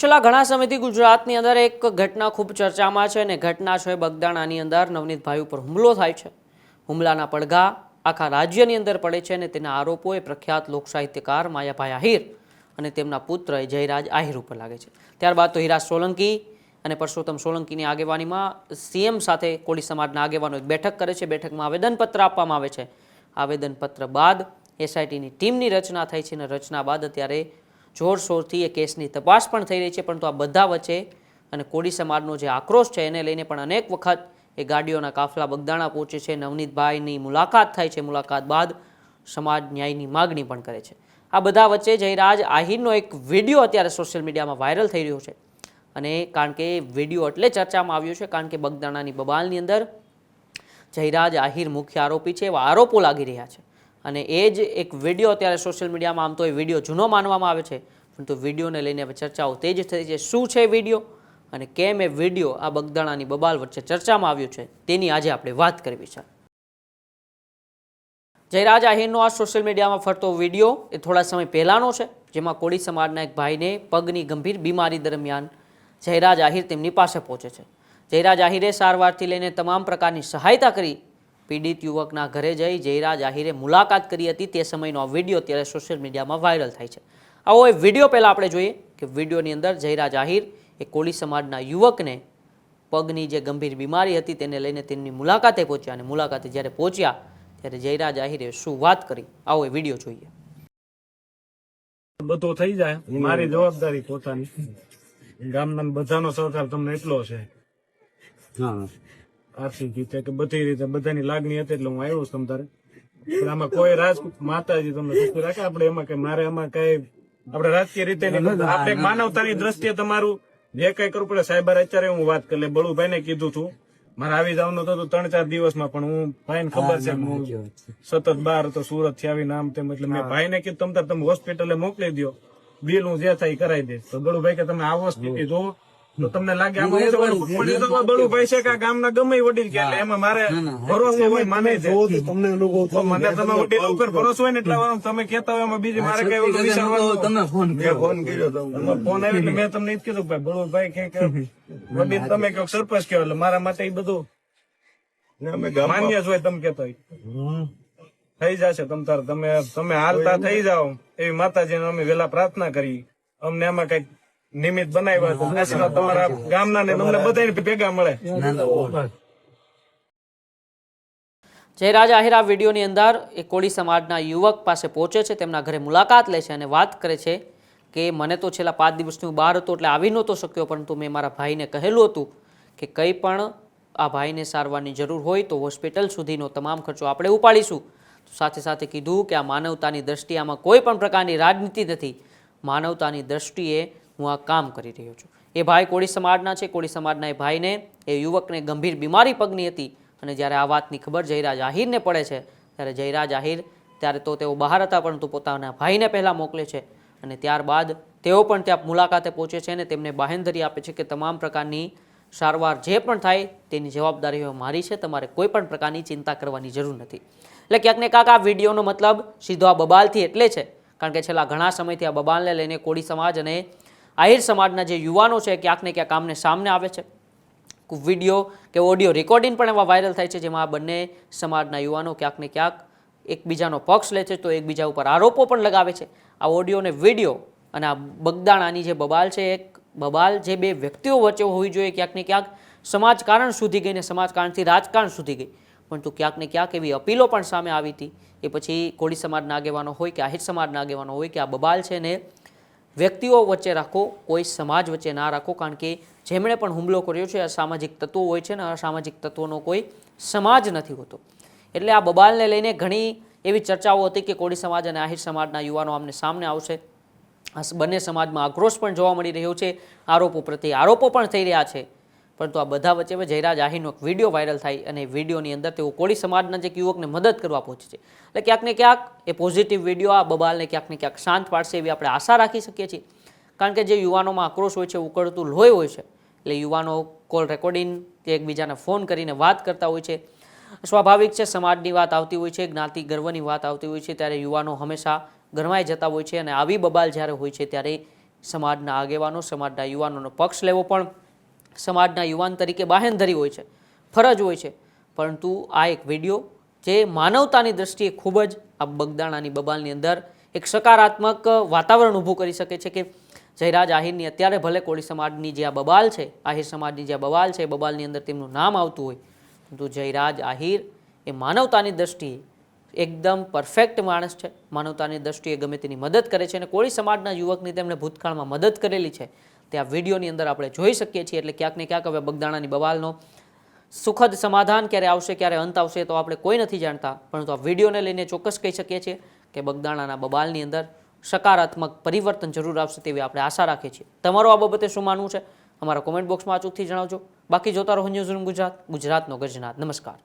છેલ્લા ઘણા સમયથી ગુજરાતની અંદર એક ઘટના ખૂબ ચર્ચામાં છે અને ઘટના છે બગદાણાની અંદર નવનીતભાઈ ઉપર હુમલો થાય છે. હુમલાના પડઘા આખા રાજ્યની અંદર પડે છે અને તેના આરોપો એ પ્રખ્યાત લોકસાહિત્યકાર માયાભાઈ આહિર અને તેમના પુત્ર જયરાજ આહિર ઉપર લાગે છે. ત્યારબાદ તો હિરાજ સોલંકી અને પરસોત્તમ સોલંકીની આગેવાનીમાં સીએમ સાથે કોળી સમાજના આગેવાનો એક બેઠક કરે છે. બેઠકમાં આવેદનપત્ર આપવામાં આવે છે. આવેદનપત્ર બાદ એસઆઈટીની ટીમની રચના થઈ છે અને રચના બાદ અત્યારે જોરશોરથી એ કેસની તપાસ પણ થઈ રહી છે, પરંતુ આ બધા વચ્ચે અને કોળી સમાજનો જે આક્રોશ છે, એને લઈને પણ અનેક વખત એ ગાડીઓના કાફલા બગદાણા પહોંચે છે, નવનીતભાઈની મુલાકાત થાય છે, મુલાકાત બાદ સમાજ ન્યાયની માગણી પણ કરે છે. આ બધા વચ્ચે જયરાજ આહિરનો એક વીડિયો અત્યારે સોશિયલ મીડિયામાં વાયરલ થઈ રહ્યો છે. અને કારણ કે વીડિયો એટલે ચર્ચામાં આવ્યો છે, કારણ કે બગદાણાની બબાલની અંદર જયરાજ આહિર મુખ્ય આરોપી છે, એવા આરોપો લાગી રહ્યા છે. અને એ જ એક વીડિયો અત્યારે સોશિયલ મીડિયામાં આમ તો એ વીડિયો જૂનો માનવામાં આવે છે પરંતુ વિડીયોને લઈને હવે ચર્ચાઓ તેજ થઈ છે. શું છે વીડિયો અને કેમ એ વીડિયો આ બગદાણાની બબાલ વચ્ચે ચર્ચામાં આવ્યું છે, તેની આજે આપણે વાત કરવી છે. જયરાજ આહિરનો આ સોશિયલ મીડિયામાં ફરતો વીડિયો એ થોડા સમય પહેલાંનો છે, જેમાં કોળી સમાજના એક ભાઈને પગની ગંભીર બીમારી દરમિયાન જયરાજ આહિર તેમની પાસે પહોંચે છે. જયરાજ આહિરે સારવારથી લઈને તમામ પ્રકારની સહાયતા કરી પીડિત યુવકના ઘરે જઈ જયરાજ આહિરે મુલાકાત કરી હતી. તે સમયનો આ વીડિયો અત્યારે સોશિયલ મીડિયામાં વાયરલ થાય છે. આવો એ વીડિયો પહેલાં આપણે જોઈએ કે વિડીયોની અંદર જયરાજ આહિર એ કોળી સમાજના યુવકને પગની જે ગંભીર બીમારી હતી તેને લઈને તેમની મુલાકાતે પહોંચ્યા અને મુલાકાતે જ્યારે પહોંચ્યા ત્યારે જયરાજ આહિરે શું વાત કરી? આવો એ વીડિયો જોઈએ. બધું થઈ જાય. મારી જવાબદારી પોતાની. ગામના બધાનો સહકાર તમને એટલો છે. આર્થિક રીતે કે બધી રીતે બધાની લાગણી હતી એટલે હું આવ્યો છું તારે. પણ આમાં કોઈ રાજ માતાજી તમને સુખી રાખે? આપણે એમાં કે મારે આમાં કઈ આપણે રાજકીય રીતે આપણે માનવતાની દ્રષ્ટિએ તમારું જે કઈ કરવું પડે સાહેબ અત્યારે હું વાત કરી લે. બળુભાઈ ને કીધું છું મારે આવી જવાનું હતું ત્રણ ચાર દિવસમાં પણ હું ભાઈને ખબર છે હું સતત બાર તો સુરતથી આવીને આમ તેમ એટલે મેં ભાઈને કીધું તમ તમે હોસ્પિટલે મોકલી દો બિલ હું જે થાય કરાવી દઈશ. તો બળુભાઈ કે તમે આવો સ્થિતિ જોવો તો તમને લાગે બળુભાઈ છે કે ગામના ગમે વડીલ કે એમાં મારે ભરોસો હોય માને છે. તમને મને તમે વડીલ ઉપર ભરોસો હોય ને એટલે તમે કેતા હોય એમાં બીજી મારે કઈ તમે ફોન ફોન કર્યો. ફોન આવ્યો એટલે મેં તમને એ જ કીધું ભાઈ બળુભાઈ કે કે વડીલ તમે કયો સરપંચ કયો એટલે મારા માટે એ બધું માન્ય જ હોય તમે કેતો હોય. થઈ જશે તમ તાર. તમે તમે હાલતા થઈ જાઓ. એવી માતાજીને અમે વેલા પ્રાર્થના કરી. અમને એમાં કંઈક નિમિત્ત બનાવ્યા તો આશીર્વાદ તમારા ગામના ને તમને બધાને ભેગા મળે. જયરાજ આહિર આ વિડીયોની અંદર એ કોળી સમાજના યુવક પાસે પહોંચે છે. તેમના ઘરે મુલાકાત લે છે અને વાત કરે છે કે મને તો છેલ્લા પાંચ દિવસથી હું બહાર હતો એટલે આવી નહોતો શક્યો પરંતુ મેં મારા ભાઈને કહેલું હતું કે કંઈ પણ આ ભાઈને સારવારની જરૂર હોય તો હોસ્પિટલ સુધીનો તમામ ખર્ચો આપણે ઉપાડીશું. સાથે સાથે કીધું કે આ માનવતાની દ્રષ્ટિએ આમાં કોઈ પણ પ્રકારની રાજનીતિ નથી. માનવતાની દ્રષ્ટિએ હું આ કામ કરી રહ્યો છું. એ ભાઈ કોળી સમાજના છે, કોળી સમાજના એ ભાઈને, એ યુવકને ગંભીર બીમારી પગની હતી અને જ્યારે આ વાતની ખબર જયરાજ આહિરને પડે છે, ત્યારે જયરાજ આહિર ત્યારે તો તેઓ બહાર હતા, પરંતુ પોતાના ભાઈને પહેલાં મોકલે છે અને ત્યારબાદ તેઓ પણ ત્યાં મુલાકાતે પહોંચે છે અને તેમને બાહેંધરી આપે છે કે તમામ પ્રકારની સારવાર જે પણ થાય તેની જવાબદારી મારી છે, તમારે કોઈ પણ પ્રકારની ચિંતા કરવાની જરૂર નથી. એટલે ક્યાંક ને ક્યાંક આ વિડીયોનો મતલબ સીધો આ બબાલથી એટલે છે, કારણ કે છેલ્લા ઘણા સમયથી આ બબાલને લઈને કોળી સમાજ અને આહિર સમાજના જે યુવાનો છે, ક્યાંક ને ક્યાંક આમને સામને આવે છે. વીડિયો કે ઓડિયો રેકોર્ડિંગ પણ એવા વાયરલ થાય છે, જેમાં આ બંને સમાજના યુવાનો ક્યાંક ને ક્યાંક એકબીજાનો પક્ષ લે છે, તો એકબીજા ઉપર આરોપો પણ લગાવે છે. આ ઓડિયો અને વીડિયો અને આ બગદાણાની જે બબાલ છે, એક બબાલ જે બે વ્યક્તિઓ વચ્ચે હોવી જોઈએ, ક્યાંક ને ક્યાંક સમાજકારણ સુધી ગઈ ને સમાજકારણથી રાજકારણ સુધી ગઈ. પરંતુ ક્યાંક ને ક્યાંક એવી અપીલો પણ સામે આવી હતી. એ પછી કોળી સમાજના આગેવાનો હોય કે આહિર સમાજના આગેવાનો હોય કે આ બબાલ છે ને વ્યક્તિઓ વચ્ચે રાખો, કોઈ સમાજ વચ્ચે ના રાખો, કારણ કે જેમણે પણ હુમલો કર્યો છે અસામાજિક તત્વો હોય છે ને અસામાજિક તત્વોનો કોઈ સમાજ નથી હોતો. એટલે આ બબાલને લઈને ઘણી એવી ચર્ચાઓ હતી કે કોળી સમાજ અને આહિર સમાજના યુવાનો આમને સામને આવશે. બંને સમાજમાં આક્રોશ પણ જોવા મળી રહ્યો છે. આરોપો પ્રત્યે આરોપો પણ થઈ રહ્યા છે. પરંતુ આ બધા વચ્ચે જયરા જાહીનો એક વીડિયો વાયરલ થાય અને વિડીયોની અંદર તેઓ કોળી સમાજના જે યુવકને મદદ કરવા પહોંચે છે. એટલે ક્યાંક ને ક્યાંક એ પોઝિટિવ વીડિયો આ બબાલને ક્યાંક ને ક્યાંક શાંત પાડશે એવી આપણે આશા રાખી શકીએ છીએ. કારણ કે જે યુવાનોમાં આક્રોશ હોય છે, ઉકળતું લોહી હોય છે, એટલે યુવાનો કોલ રેકોર્ડિંગ કે એકબીજાને ફોન કરીને વાત કરતા હોય છે. સ્વાભાવિક છે, સમાજની વાત આવતી હોય છે, જ્ઞાતિ ગર્વની વાત આવતી હોય છે, ત્યારે યુવાનો હંમેશા ગરમાઈ જતા હોય છે અને આવી બબાલ જ્યારે હોય છે, ત્યારે સમાજના આગેવાનો, સમાજના યુવાનોનો પક્ષ લેવો પણ સમાજના યુવાન તરીકે બાહેંધરી હોય છે, ફરજ હોય છે. પરંતુ આ એક વીડિયો જે માનવતાની દ્રષ્ટિએ ખૂબ જ આ બગદાણાની બબાલની અંદર એક સકારાત્મક વાતાવરણ ઊભું કરી શકે છે કે જયરાજ આહિરની અત્યારે ભલે કોળી સમાજની જે આ બબાલ છે, આહિર સમાજની જે આ બબાલ છે બબાલની અંદર તેમનું નામ આવતું હોય, પરંતુ જયરાજ આહિર એ માનવતાની દ્રષ્ટિએ એકદમ પરફેક્ટ માણસ છે. માનવતાની દ્રષ્ટિએ ગમે તેની મદદ કરે છે અને કોળી સમાજના યુવકની તેમણે ભૂતકાળમાં મદદ કરેલી છે. તે આ વિડીયોની અંદર આપણે જોઈ શકીએ છીએ એટલે ક્યાંક ને ક્યાંક હવે બગદાણાની બવાલનો સુખદ સમાધાન ક્યારે આવશે, ક્યારે અંત આવશે તો આપણે કોઈ નથી જાણતા. પરંતુ આ વિડીયોને લઈને ચોક્કસ કહી શકીએ છીએ કે બગદાણાના બબાલની અંદર સકારાત્મક પરિવર્તન જરૂર આવશે તેવી આપણે આશા રાખીએ છીએ. તમારું આ બાબતે શું માનવું છે? અમારા કોમેન્ટ બોક્સમાં અચૂકથી જણાવજો. બાકી જોતા રહો ન્યૂઝ રૂમ ગુજરાત, ગુજરાતનો ગજનાથ નમસ્કાર.